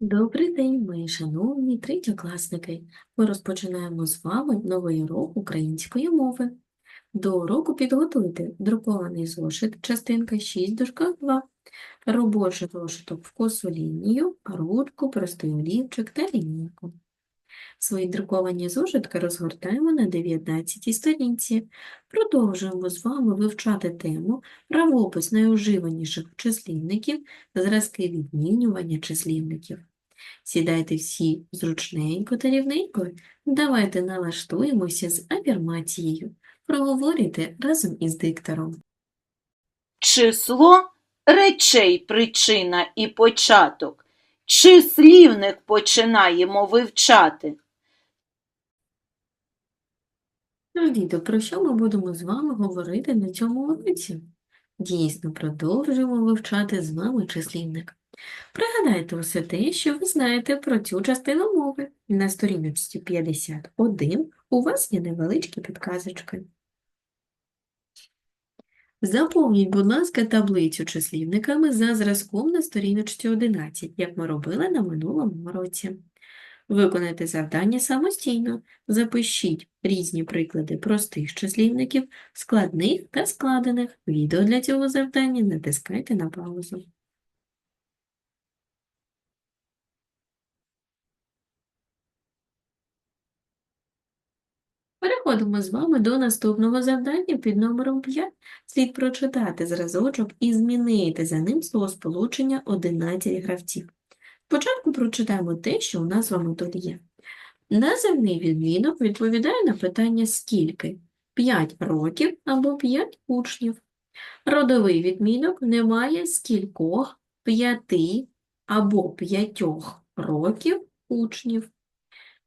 Добрий день, мої шановні третьокласники. Ми розпочинаємо з вами новий урок української мови. До уроку підготуйте друкований зошит, частинка 6, дужка 2, робочий зошиток в косу лінію, ручку, простий олівчик та лінійку. Свої друковані зошитки розгортаємо на 19 сторінці. Продовжуємо з вами вивчати тему правопис найуживаніших числівників, зразки відмінювання числівників. Сідайте всі зручненько та рівненько. Давайте налаштуємося з афірмацією. Проговорюйте разом із диктором. Число речей причина і початок. Числівник починаємо вивчати. Діти, про що ми будемо з вами говорити на цьому уроці? Дійсно, продовжуємо вивчати з вами числівник. Пригадайте усе те, що ви знаєте про цю частину мови. На сторіночці 51 у вас є невеличкі підказочки. Заповніть, будь ласка, таблицю числівниками за зразком на сторіночці 11, як ми робили на минулому році. Виконайте завдання самостійно. Запишіть різні приклади простих числівників, складних та складених. Відео для цього завдання натискайте на паузу. Переходимо з вами до наступного завдання під номером 5. Слід прочитати зразочок і змінити за ним словосполучення 11 гравців. Спочатку прочитаємо те, що у нас з вами тут є. Називний відмінок відповідає на питання «скільки?» 5 років або 5 учнів. Родовий відмінок не має скількох, п'яти або п'ятьох років учнів.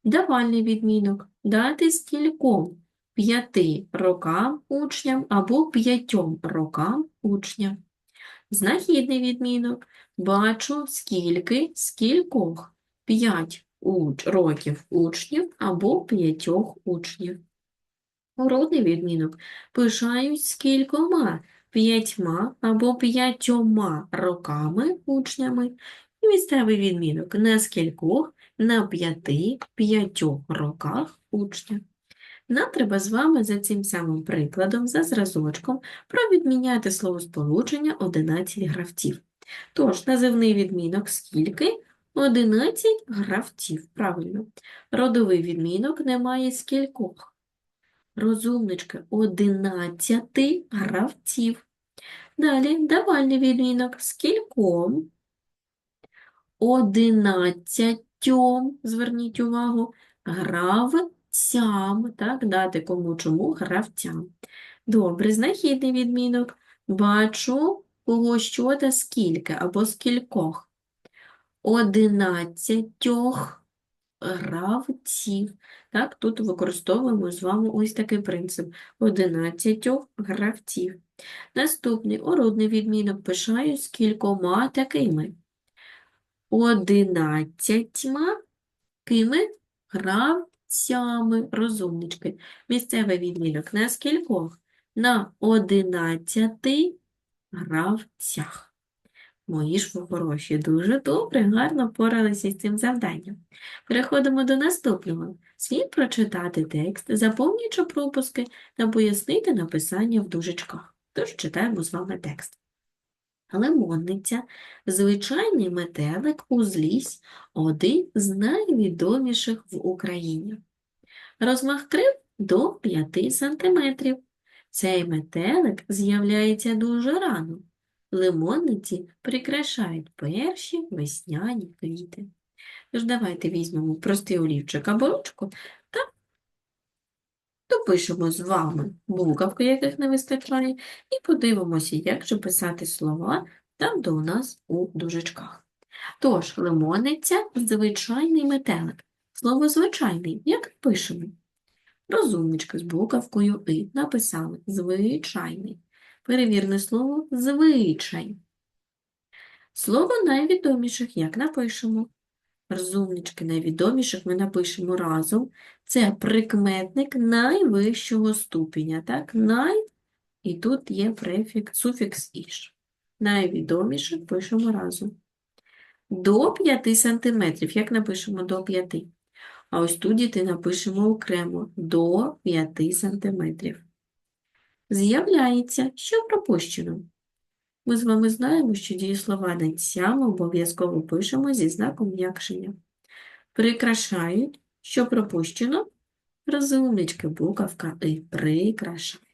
Давальний відмінок дати скільком п'яти рокам учням або п'ятьом рокам учням. Знахідний відмінок бачу скільки скількох п'ять уч, років учнів або п'ятьох учнів. Уродний відмінок пишають скількома п'ятьма або п'ятьома роками учнями. І місцевий відмінок на скількох на п'яти, п'ятьох роках учня. Нам треба з вами за цим самим прикладом, за зразочком, провідміняти словосполучення 11 гравців. Тож, називний відмінок скільки? 11 гравців, правильно. Родовий відмінок не має скількох. Розумнички, 11 гравців. Далі, давальний відмінок скільком? Одинадцятьом, зверніть увагу, гравцям, так, дати кому чому гравцям. Добре, знахідний відмінок. Бачу, кого що та скільки, або скількох. Одинадцятьох гравців. Так, тут використовуємо з вами ось такий принцип. Одинадцятьох гравців. Наступний орудний відмінок пишаю з кількома такими одинадцятьма кими гравцями, розумнички. Місцевий відмінок на скількох? На одинадцяти гравцях. Мої ж хороші, дуже добре, гарно поралися з цим завданням. Переходимо до наступного. Слід прочитати текст, заповнюючи пропуски та пояснити написання в дужечках. Тож читаємо з вами текст. Лимонниця – звичайний метелик у узлісь, один з найвідоміших в Україні. Розмах крил до 5 сантиметрів. Цей метелик з'являється дуже рано. Лимонниці прикрашають перші весняні квіти. Тож давайте візьмемо простий олівчик або ручку допишемо з вами буковки, яких не вистачає, і подивимося, як же писати слова там, де у нас у дужечках. Тож, лимонниця – звичайний метелик. Слово звичайний, як пишемо? Розумнички з буковкою «и» написали звичайний. Перевірне слово звичай. Слово найвідоміших, як напишемо? Розумнички найвідоміших ми напишемо разом. Це прикметник найвищого ступеня. Так? Най, і тут є префікс, суфікс іш. Найвідоміших пишемо разом. До 5 сантиметрів. Як напишемо до 5? А ось тут діти напишемо окремо до 5 сантиметрів. З'являється, що пропущено. Ми з вами знаємо, що дієслова на ця ми обов'язково пишемо зі знаком м'якшення. Прикрашають, що пропущено, розумнички, буковка «и» прикрашають.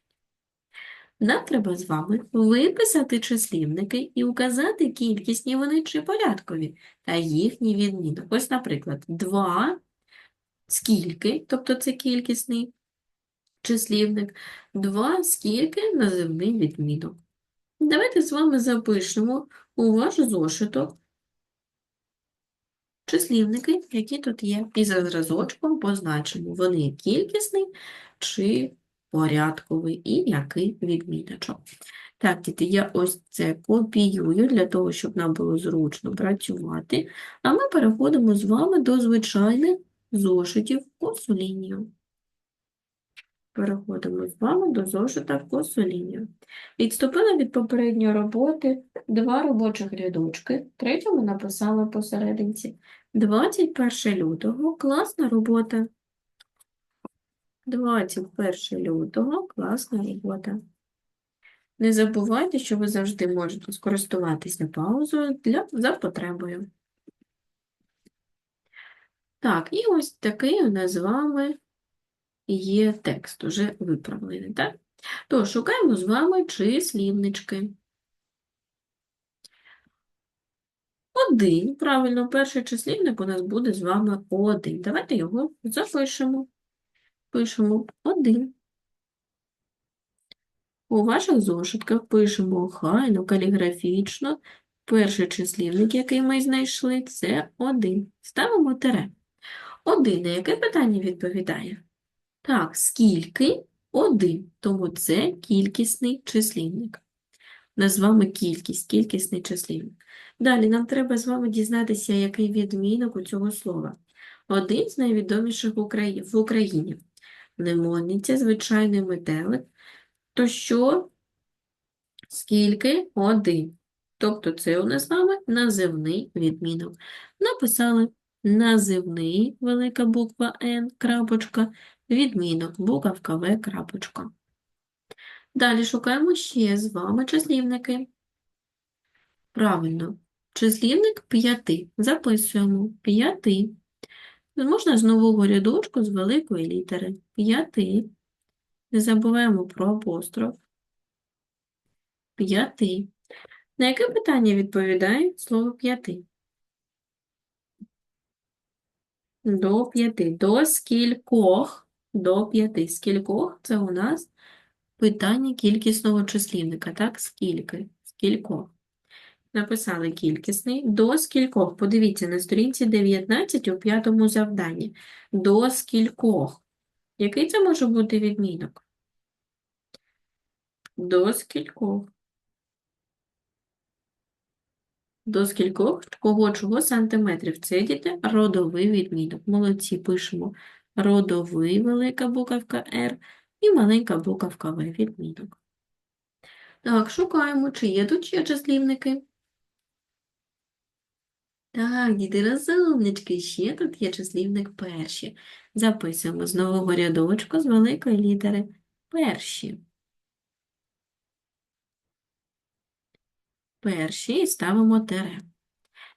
Нам треба з вами виписати числівники і указати кількісні вони чи порядкові та їхній відмінок. Ось, наприклад, 2 скільки, тобто це кількісний числівник, 2 скільки називний відмінок. Давайте з вами запишемо у ваш зошиток числівники, які тут є, і за зразочком позначимо, вони кількісний чи порядковий, і який відміночок. Так, діти, я ось це копіюю для того, щоб нам було зручно працювати, а ми переходимо з вами до звичайних зошитів лінію. Переходимо з вами до зошита в косу лінію. Відступила від попередньої роботи два робочих рядочки, третьому написала посерединці. 21 лютого, класна робота. 21 лютого, класна робота. Не забувайте, що ви завжди можете скористуватися паузою для, за потребою. Так, і ось такий у нас з вами є текст, уже виправлений, так? Тож, шукаємо з вами числівнички. Один, правильно, перший числівник у нас буде з вами один. Давайте його запишемо. Пишемо один. У ваших зошитках пишемо хайно, каліграфічно. Перший числівник, який ми знайшли, це один. Ставимо тире. Один. На яке питання відповідає? Так, скільки? Один. Тому це кількісний числівник. Назвемо кількість, кількісний числівник. Далі нам треба з вами дізнатися, який відмінок у цього слова. Один з найвідоміших в Україні. Лимонниця, звичайний метелик. То що? Скільки? Один. Тобто це у нас з вами називний відмінок. Написали називний, велика буква Н, крапочка, відмінок, буковка В, крапочка. Далі шукаємо ще з вами числівники. Правильно. Числівник п'яти. Записуємо п'яти. Можна з нового рядочку з великої літери. П'яти. Не забуваємо про апостроф. П'яти. На яке питання відповідає слово п'яти? До п'яти. До скількох? До п'яти. Скількох – це у нас питання кількісного числівника. Так, скільки? Скількох? Написали кількісний. До скількох? Подивіться, на сторінці 19 у п'ятому завданні. До скількох? Який це може бути відмінок? До скількох? До скількох? Кого чого сантиметрів? Це діти родовий відмінок. Молодці, пишемо родовий велика буковка R і маленька буковка В відмінок. Так, шукаємо, чи є тут ще числівники. Так, діти розумнички, ще тут є числівник перші. Записуємо з нового рядочку з великої літери перші. Перші і ставимо тире.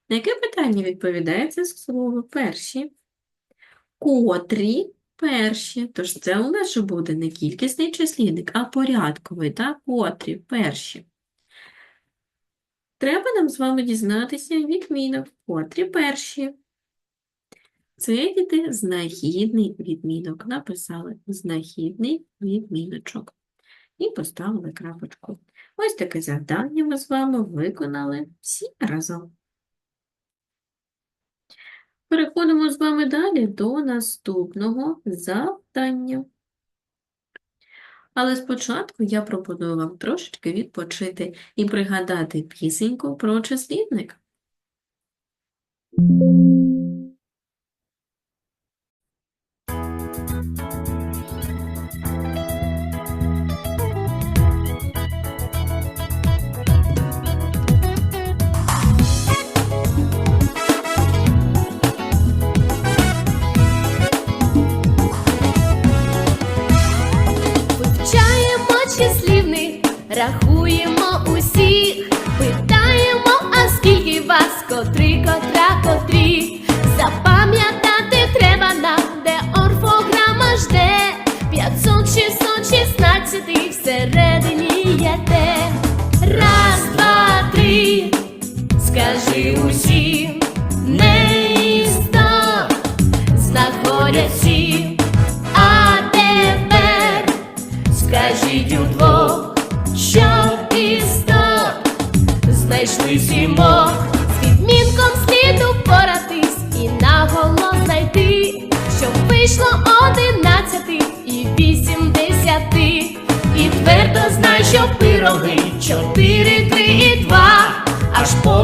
На яке питання відповідає це слово перші? Котрі перші. Тож це у нас же буде не кількісний числівник, а порядковий, так? Котрі перші. Треба нам з вами дізнатися відмінок, котрі перші. Це діти знахідний відмінок. Написали знахідний відміночок. І поставили крапочку. Ось таке завдання ми з вами виконали всі разом. Переходимо з вами далі до наступного завдання. Але спочатку я пропоную вам трошечки відпочити і пригадати пісеньку про числівник. рахуємо усі.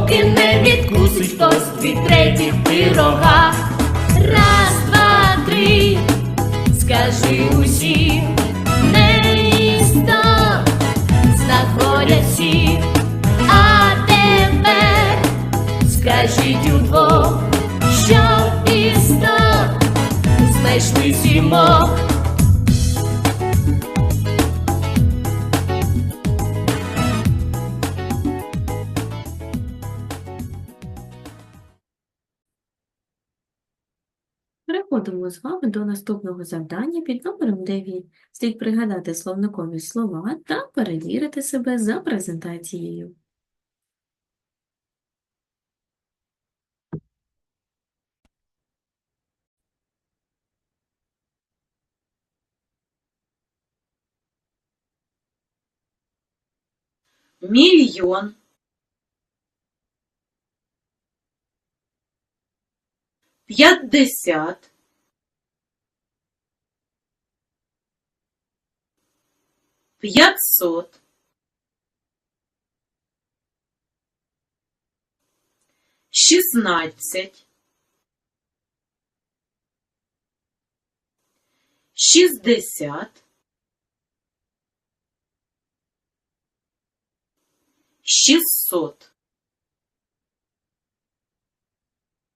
Поки не відкусить хтось дві третіх пирога. Раз, два, три, скажи усім, не істот, знаходять а тепер скажіть удвох, що істот знайшли сімох. З вами до наступного завдання під номером 9. Слід пригадати словникові слова та перевірити себе за презентацією. мільйон, п'ятдесят, п'ятсот, шістнадцять, шістдесят, шістсот.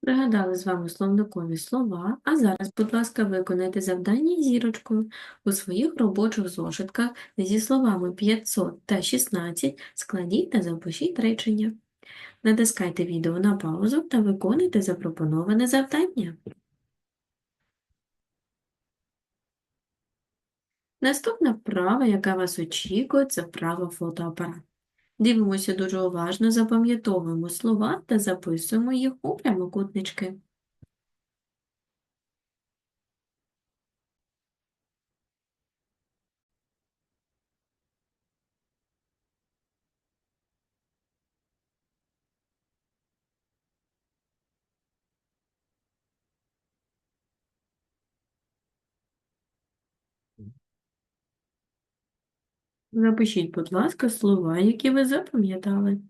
Пригадали з вами словникові слова, а зараз, будь ласка, виконайте завдання зірочкою. У своїх робочих зошитках зі словами 500 та 16 складіть та запишіть речення. Натискайте відео на паузу та виконуйте запропоноване завдання. Наступна вправа, яка вас очікує, це вправа фотоапарат. Дивимося дуже уважно, запам'ятовуємо слова та записуємо їх у прямокутнички. Запишіть, будь ласка, слова, які ви запам'ятали.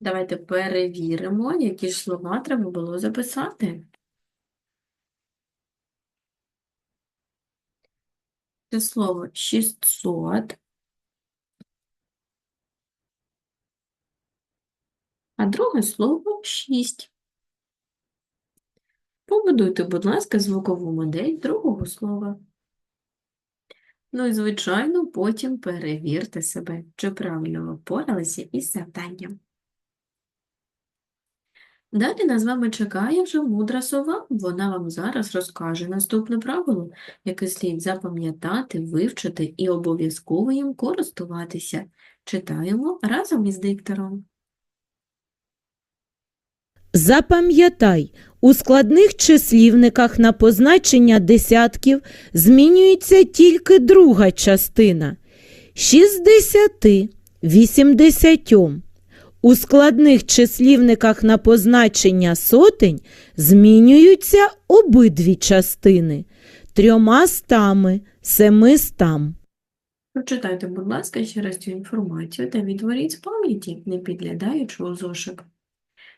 Давайте перевіримо, які ж слова треба було записати. Це слово 600, а друге слово 6. Побудуйте, будь ласка, звукову модель другого слова. Ну і, звичайно, потім перевірте себе, чи правильно ви впоралися із завданням. Далі нас з вами чекає вже мудра сова. Вона вам зараз розкаже наступне правило, яке слід запам'ятати, вивчити і обов'язково їм користуватися. Читаємо разом із диктором. Запам'ятай, у складних числівниках на позначення десятків змінюється тільки друга частина – 60, 80. У складних числівниках на позначення сотень змінюються обидві частини – трьома стами, семистам. Прочитайте, будь ласка, ще раз цю інформацію та відтворіть з пам'яті, не підглядаючи у зошик.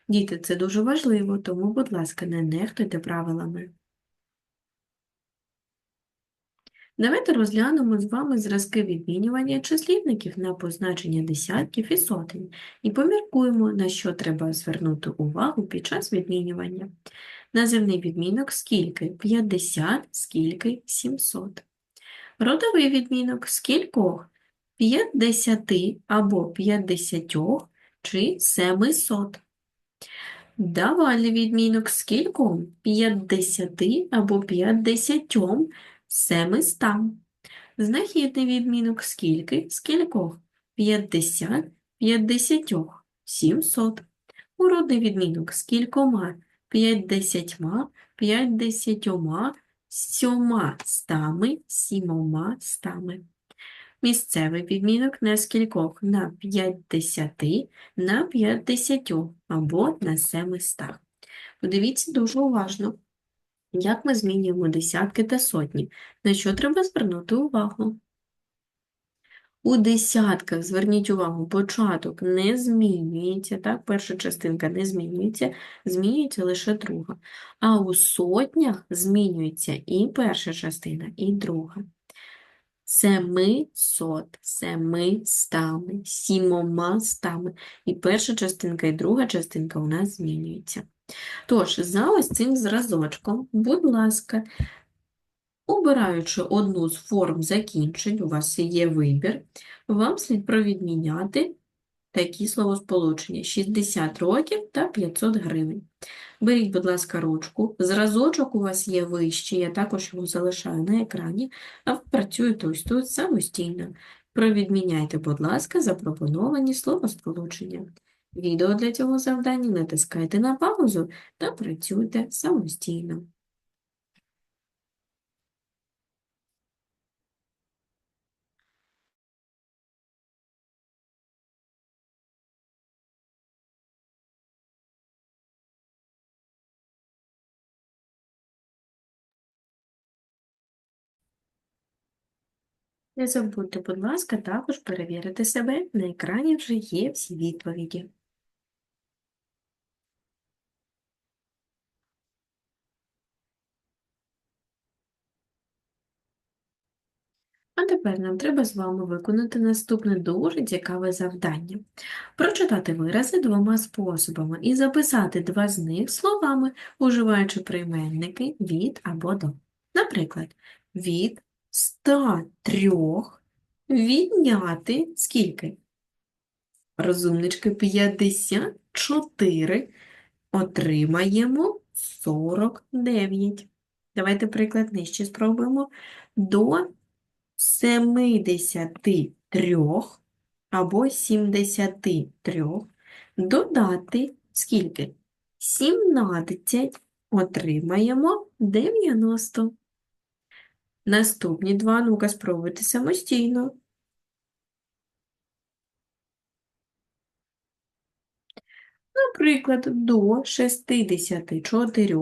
Діти, це дуже важливо, тому, будь ласка, не нехтуйте правилами. Давайте розглянемо з вами зразки відмінювання числівників на позначення десятків і сотень і поміркуємо, на що треба звернути увагу під час відмінювання. Називний відмінок скільки? 50, скільки? 700. Родовий відмінок скількох? 50 або 50 чи 700. Давальний відмінок скільком? 50 або 50 700. Знахідний відмінок скільки? Скількох? 50 п'ятдесятьох, 700. Уродний відмінок з кількома, п'ятдесятьма, п'ятдесятьома, сьома стами, сімома. Місцевий відмінок на скількох на п'ятдесяти, на п'ятдесятьох або на семистах. Подивіться дуже уважно, як ми змінюємо десятки та сотні, на що треба звернути увагу. У десятках, зверніть увагу, початок не змінюється, так, перша частинка не змінюється, змінюється лише друга. А у сотнях змінюється і перша частина, і друга. Семисот, семистами, сімома стами. І перша частинка, і друга частинка у нас змінюється. Тож, за ось цим зразочком, будь ласка, обираючи одну з форм закінчень, у вас є вибір, вам слід провідміняти такі словосполучення 60 років та 500 гривень. Беріть, будь ласка, ручку. Зразочок у вас є вищий, я також його залишаю на екрані, а ви працюєте ось тут самостійно. Провідміняйте, будь ласка, запропоновані словосполучення. Відео для цього завдання натискайте на паузу та працюйте самостійно. Не забудьте, будь ласка, також перевірити себе. На екрані вже є всі відповіді. А тепер нам треба з вами виконати наступне дуже цікаве завдання. Прочитати вирази двома способами і записати два з них словами, уживаючи прийменники від або до. Наприклад, від 103 відняти скільки? Розумнички 54 отримаємо 49. Давайте приклад нижче спробуємо. До 73 або 73 додати скільки? 17 отримаємо 90. Наступні два, ну-ка, спробуйте самостійно. Наприклад, до 64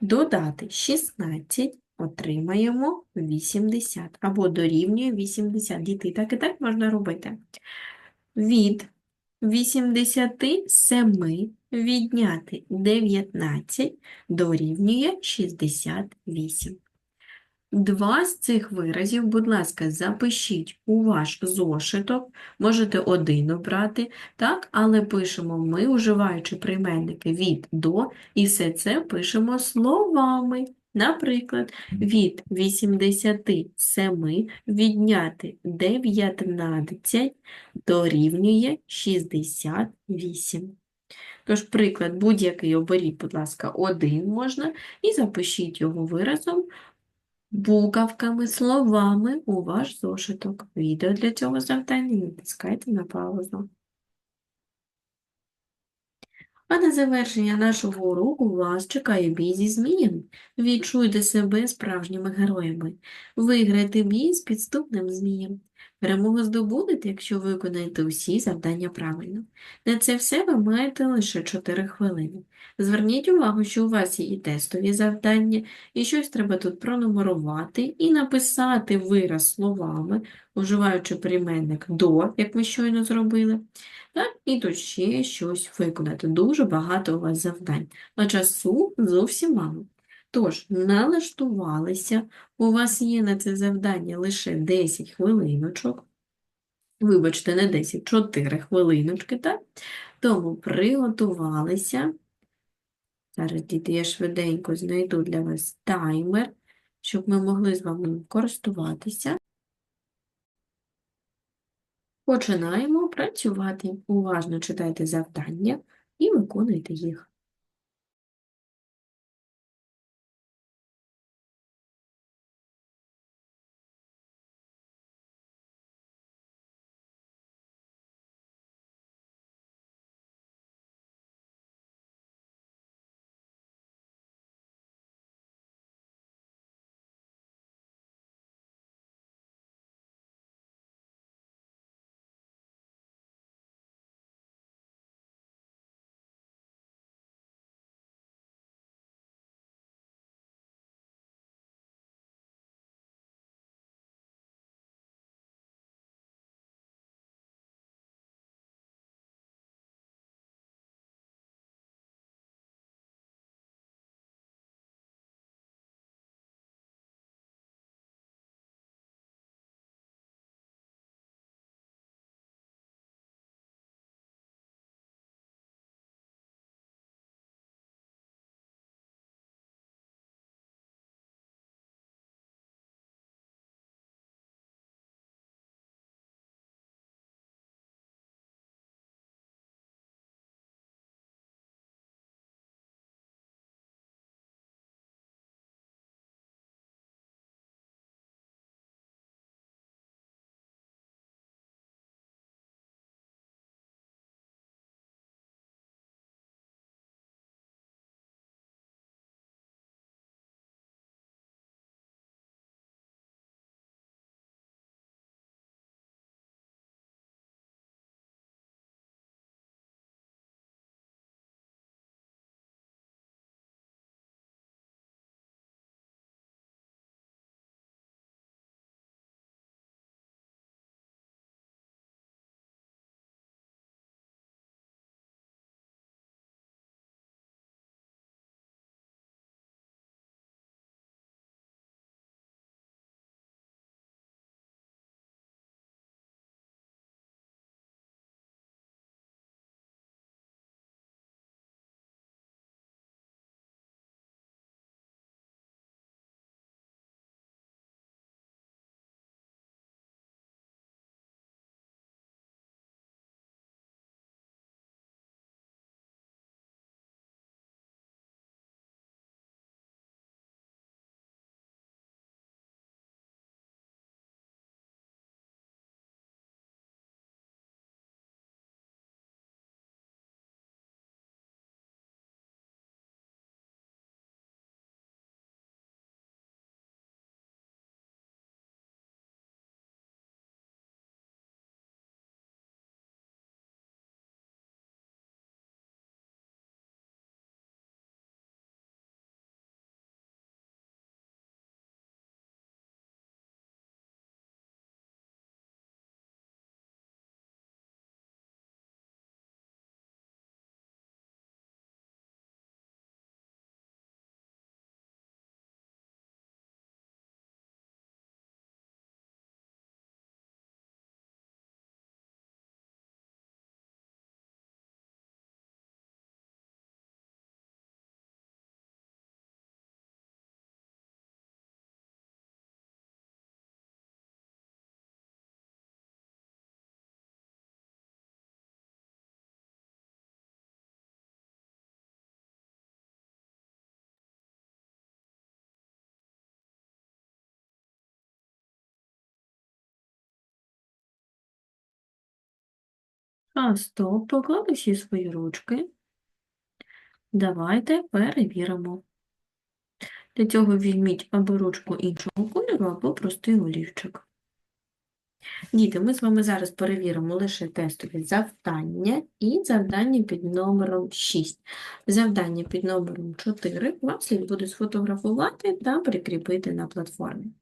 додати 16 отримаємо 80 або дорівнює 80. Діти, і так і так можна робити. Від 87 відняти 19 дорівнює 68. Два з цих виразів, будь ласка, запишіть у ваш зошиток, можете один обрати, так, але пишемо ми, уживаючи прийменники від до, і все це пишемо словами. Наприклад, від 87 відняти 19 дорівнює 68. Тож приклад будь-який оберіть, будь ласка, один можна, і запишіть його виразом буковками, словами у ваш зошиток. Відео для цього завдання натискайте на паузу. А на завершення нашого уроку вас чекає бій зі змієм. Відчуйте себе справжніми героями. Виграйте бій з підступним змієм. Перемогу здобудете, якщо виконаєте усі завдання правильно. На це все ви маєте лише 4 хвилини. Зверніть увагу, що у вас є і тестові завдання, і щось треба тут пронумерувати і написати вираз словами, уживаючи прийменник до, як ми щойно зробили. І тут ще щось виконати. Дуже багато у вас завдань, а часу зовсім мало. Тож, налаштувалися, у вас є на це завдання лише 10 хвилиночок. Вибачте, не 10, 4 хвилиночки, так? Тому приготувалися. Зараз, діти, я швиденько знайду для вас таймер, щоб ми могли з вами користуватися. Починаємо працювати. Уважно читайте завдання і виконуйте їх. А, стоп, поклали всі свої ручки. Давайте перевіримо. Для цього візьміть або ручку іншого кольору, або простий олівчик. Діти, ми з вами зараз перевіримо лише тестові завдання і завдання під номером 6. Завдання під номером 4 вам слід буде сфотографувати та прикріпити на платформі.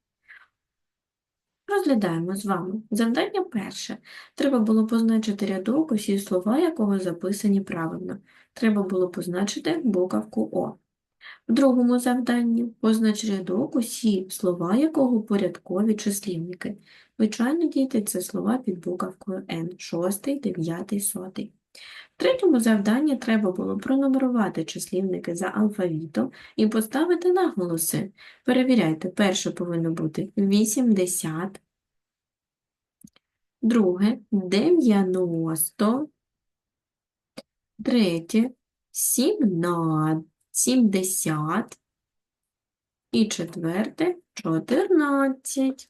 Розглядаємо з вами. Завдання перше. Треба було позначити рядок, усі слова якого записані правильно. Треба було позначити буковку О. В другому завданні познач рядок, усі слова якого порядкові числівники. Звичайно, діти, це слова під буковкою N, шостий, дев'ятий, сотий. В третьому завданні треба було пронумерувати числівники за алфавітом і поставити наголоси. Перевіряйте, перше повинно бути 80, друге 90, третє 17, 70 і четверте 14.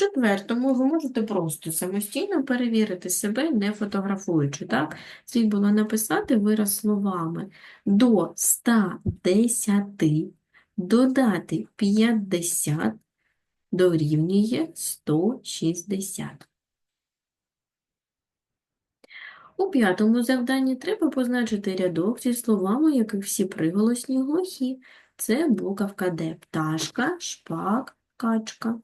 Четвертому ви можете просто самостійно перевірити себе, не фотографуючи, так? Слід було написати вираз словами до 110 додати 50 дорівнює 160. У п'ятому завданні треба позначити рядок зі словами, яких всі приголосні глухі. Це буковка Д. Пташка, шпак, качка.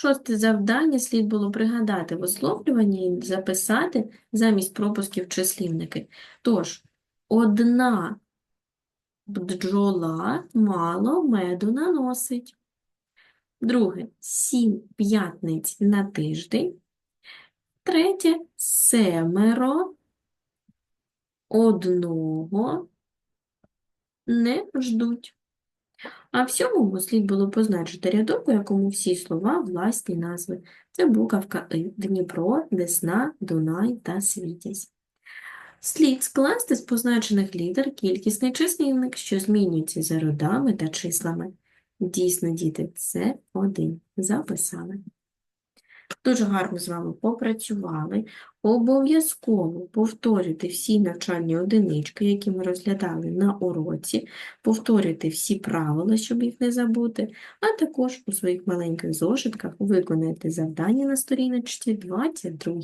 Шосте завдання слід було пригадати висловлювання і записати замість пропусків числівники. Тож, одна бджола мало меду наносить. Друге, сім п'ятниць на тиждень. Третє, семеро одного не ждуть. А в сьомому слід було позначити рядок, у якому всі слова власні назви. Це буковка И, Дніпро, Десна, Дунай та Світязь. Слід скласти з позначених літер кількісний числівник, що змінюється за родами та числами. Дійсно, діти, це один. Записали. Дуже гарно з вами попрацювали. Обов'язково повторюйте всі навчальні одинички, які ми розглядали на уроці, повторюйте всі правила, щоб їх не забути, а також у своїх маленьких зошитках виконайте завдання на сторіночці 22.